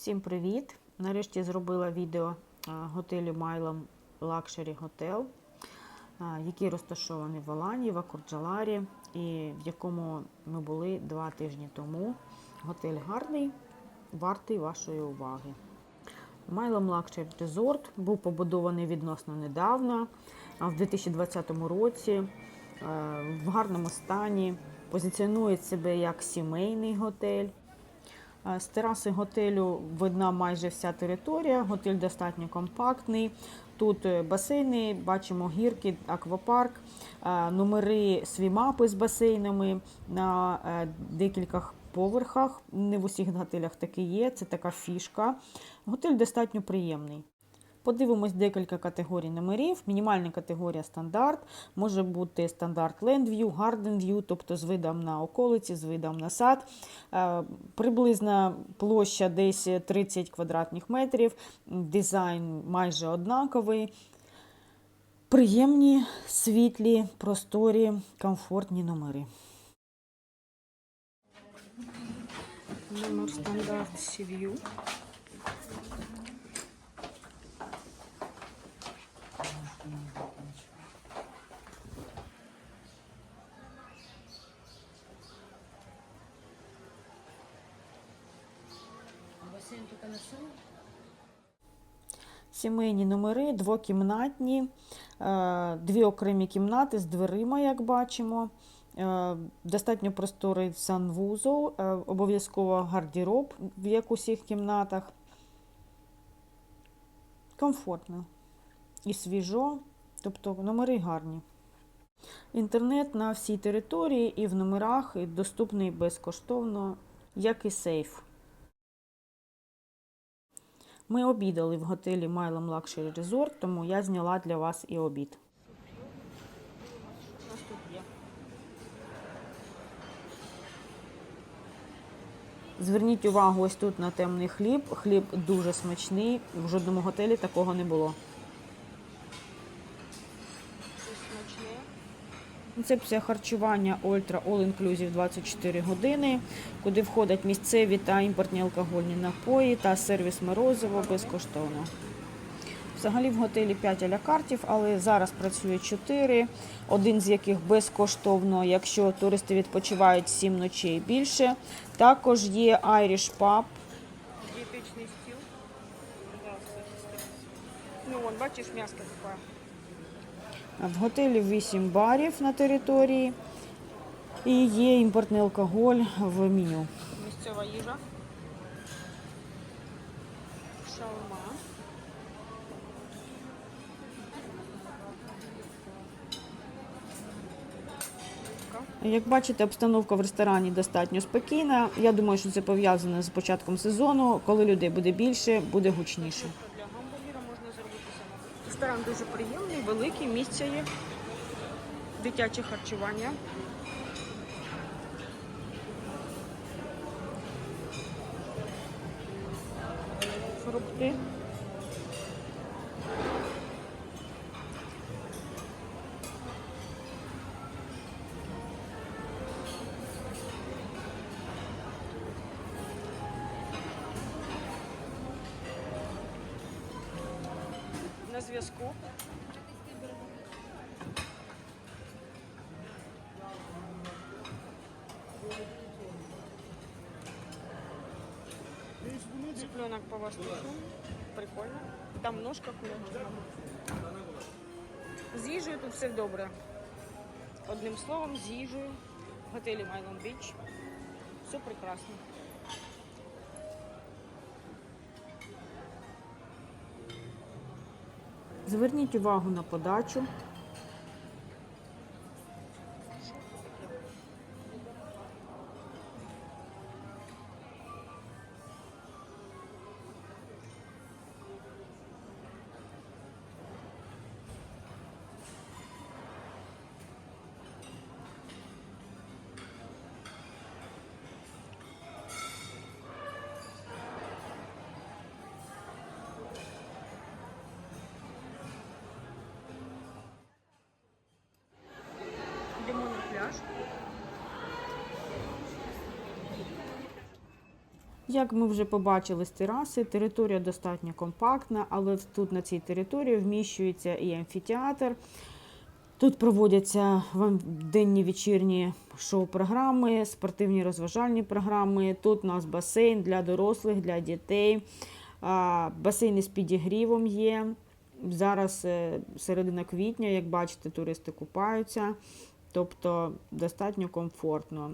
Всім привіт! Нарешті зробила відео готелю Майлом Luxury Hotel, який розташований в Алані, в Акурджаларі, і в якому ми були два тижні тому. Готель гарний, вартий вашої уваги. Майлом Luxury Resort був побудований відносно недавно, в 2020 році, е, в гарному стані, позиціонує себе як сімейний готель. Е, З тераси готелю видна майже вся територія. Готель достатньо компактний. Тут е, басейни, бачимо гірки, аквапарк, е, номери свімапи з басейнами на декілька поверхах. Не в усіх готелях таке є. Це така фішка. Готель достатньо приємний. Подивимось декілька категорій номерів. Мінімальна категорія стандарт. Може бути стандарт Land View, Garden View, тобто з видом на околиці, з видом на сад. Е, Приблизна площа десь 30 квадратних метрів. Дизайн майже однаковий. Приємні, світлі, просторі, комфортні номери. Номер стандарт Сів'ю. Сімейні номери, двокімнатні, е, дві окремі кімнати з дверима, як бачимо. Е, Достатньо просторий санвузол, е, обов'язково гардероб, як у всіх кімнатах. Комфортно і свіжо, тобто номери гарні. Інтернет на всій території і в номерах і доступний безкоштовно, як і сейф. Ми обідали в готелі Майлом Лакшері Resort, тому я зняла для вас і обід. Зверніть увагу ось тут на темний хліб. Хліб дуже смачний. В жодному готелі такого не було. Концепція харчування Ультра All Inclusive 24 години, куди входять місцеві та імпортні алкогольні напої та сервіс морозиво безкоштовно. Взагалі в готелі 5 алякартів, але зараз працює 4, один з яких безкоштовно, якщо туристи відпочивають 7 ночей більше. Також є Irish Pub. Дієтичний стіл. Ну, бачиш, м'яско таке. В готелі 8 барів на території і є імпортний алкоголь в меню. Місцева їжа. Шаурма. Як бачите, обстановка в ресторані достатньо спокійна. Я думаю, що це пов'язано з початком сезону. Коли людей буде більше, буде гучніше. Ресторан дуже приємний, великий, місця є. Дитяче харчування. Фрукти. На зв'язку. Цыпленок по воздуху. Прикольно. Там ножка куряча. З їжею тут все добре. Одним словом, з їжею в готелі Майлон Біч. Все прекрасно. Зверніть увагу на подачу. Як ми вже побачили з тераси, територія достатньо компактна, але тут на цій території вміщується і амфітеатр. Тут проводяться денні вечірні шоу-програми, спортивні розважальні програми. Тут у нас басейн для дорослих, для дітей, басейни з підігрівом є. Зараз е, середина квітня, як бачите, туристи купаються. Тобто достатньо комфортно.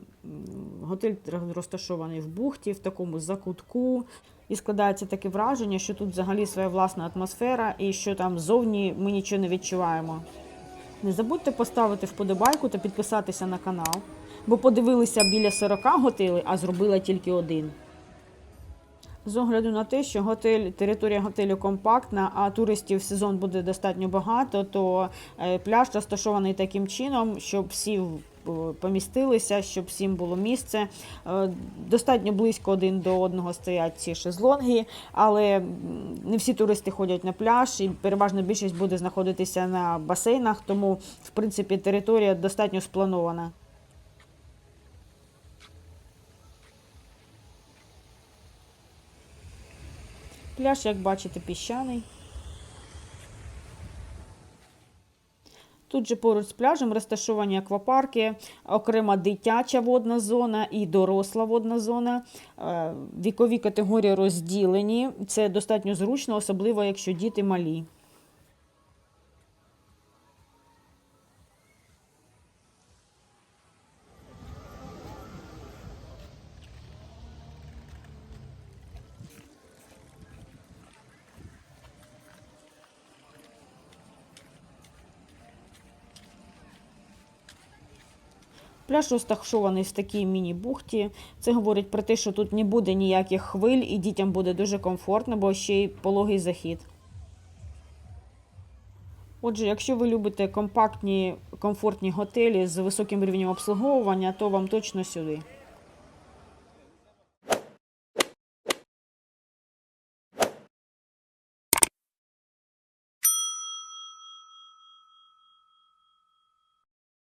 Готель розташований в бухті, в такому закутку. І складається таке враження, що тут взагалі своя власна атмосфера, і що там ззовні ми нічого не відчуваємо. Не забудьте поставити вподобайку та підписатися на канал, бо подивилися біля 40 готелей, а зробила тільки один. З огляду на те, що готель, територія готелю компактна, а туристів в сезон буде достатньо багато, то е, пляж розташований таким чином, щоб всі е, помістилися, щоб всім було місце. Е, Достатньо близько один до одного стоять ці шезлонги, але не всі туристи ходять на пляж, і переважна більшість буде знаходитися на басейнах, тому в принципі територія достатньо спланована. Пляж, як бачите, піщаний. Тут же поруч з пляжем розташовані аквапарки, окрема дитяча водна зона і доросла водна зона. Е, Вікові категорії розділені. Це достатньо зручно, особливо якщо діти малі. Пляж розташований в такій міні-бухті. Це говорить про те, що тут не буде ніяких хвиль і дітям буде дуже комфортно, бо ще й пологий захід. Отже, якщо ви любите компактні, комфортні готелі з високим рівнем обслуговування, то вам точно сюди.